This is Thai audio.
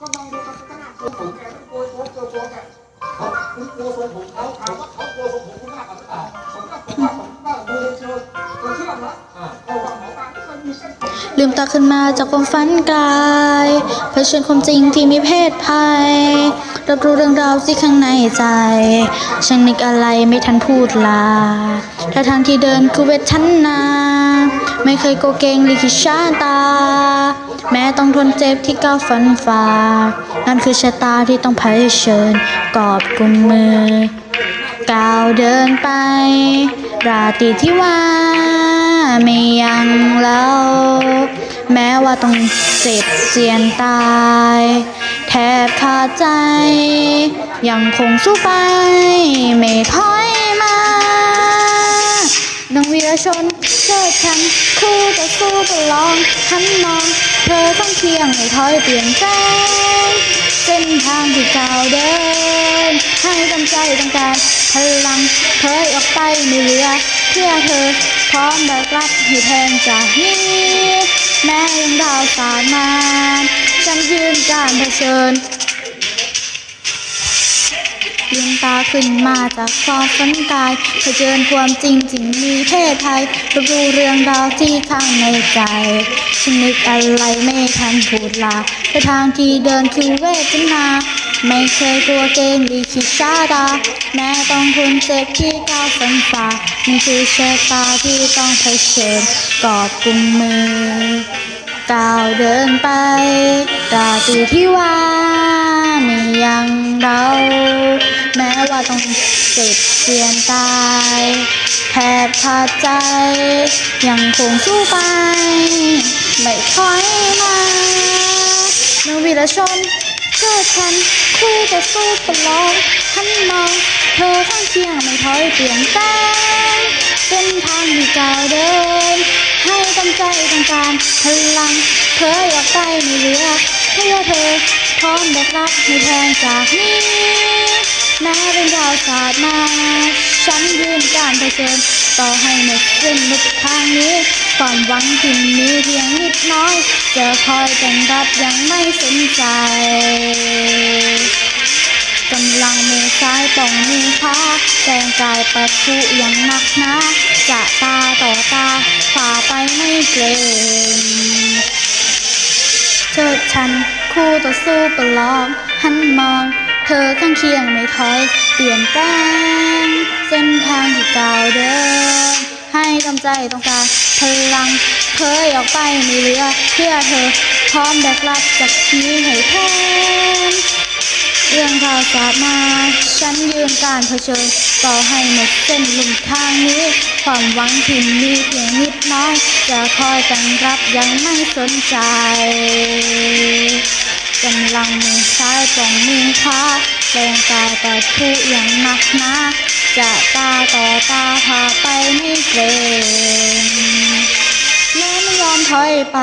ก็ลองดูลักษณะผมผมแกไม่กลัวโจ๊กโจ๊กโจ๊กแกเขาคุณกลัวทรงผมเขาถามว่าเขากลัวทรงผมคุณมากกว่าหรือเปล่าผมก็ผมว่าผมว่าดูเชิงตัวเชื่อมนะเพราะว่าหมอปลาไม่เคยมีเส้นผมลืมตาขึ้นมาจากความฝันกายเผชิญความจริงที่มีเพศภัย รับรู้เรื่องราวที่ข้างในใจ ฉันนึกอะไรไม่ทันพูดลาถ้าทางที่เดินคือเวทนา ไม่เคยโกเกงลิขิชาตา แม้ต้องทนเจ็บที่ก้าวฟันฝ่านั่นคือชะตาที่ต้องเผชิญกอบกุมมือก้าวเดินไป ราตรีที่ว่าไม่ยังเล่าแม้ว่าต้องเจ็บเจียนตาย แทบ ดใจ ยังคงสู้ไป ไม่ถอยมาน้องวีรชนเชิดฉันคู่ต่อสู้ประลองหันมอง เธอต้องเที่ยงไม่ถอยเปลี่ยนแปลงเส้นทางที่ก้าเดิน ให้กำใจต้องการพลังเผยออกไปไม่เหลือเพื่อเธอพร้อมแบกรับให้แทนจากนี้แม้ยังดาวสาดมาฉันยืนการเผชิญ ตาขึ้นมาจากความฝันกายเผชิญความจริงจริงมีเพศภัยรับรู้เรื่องราวที่ข้างในใจฉันนึกอะไรไม่ทันพูดลาแต่ทางที่เดินคือเวทนาไม่เคยกลัวเกมลีคิดชาดา แม้ต้องทนเจ็บที่ก้าวฝันฝ่ามันคือชะตาที่ต้องเผชิญกอบกุมมือก้าวเดินไปราตรีที่ว่าไม่ยังเรา แม้ว่าต้องเจ็บเจียนตายแทบขาดใจ ยังคงสู้ไป ไม่ถอยมาเมื่อวีรชนเชิดฉันคู่ต่สู้ตลอดหันมองเธอข้างเคียงไม่ถอยเปลี่ยนแปลงเส้นทางที่ก้าเดิน ให้ตั้งใจต้องการพลังเผยออกไปไม่เหลือเพื่อเธอพร้อมแบกรับให้แทนจากนี้าวสาดมา ฉันยืนการเผชิญต่อให้หมดสิ้นลุกทางนี้ ความหวังที่มีเพียงนิดน้อย จะคอยกันรับยังไม่สนใจกำลังมือซ้ายป้องมือขวาแรงกายปะทุอย่างหนักหนาจะตาต่อตาฝ่าไปไม่เกรงเชิดฉันคู่ต่อสู้ประลองหันมอง ธอข้างเคียงไม่ถอย เปลี่ยนแปลง เส้นทางที่ก้าวเดินให้กำใจต้องการพลังเผยออกไปไม่เหลือเพื่อเธอพร้อมแบกรับจากนี้ให้แทน เรื่องข่าวสามา ฉันยืนการเผชิญ ต่อให้หมดเส้นลุมทางนี้ ความหวังที่มีเพียงนิดน้อย จะคอยกันรับยังไม่สนใจกำลังมือซ้ายป้องมือขวาแรงกายต่ทุอย่างหนักหนาจะตาต่อตาพาไปไม่เกรงและไม่ยอมถอยไป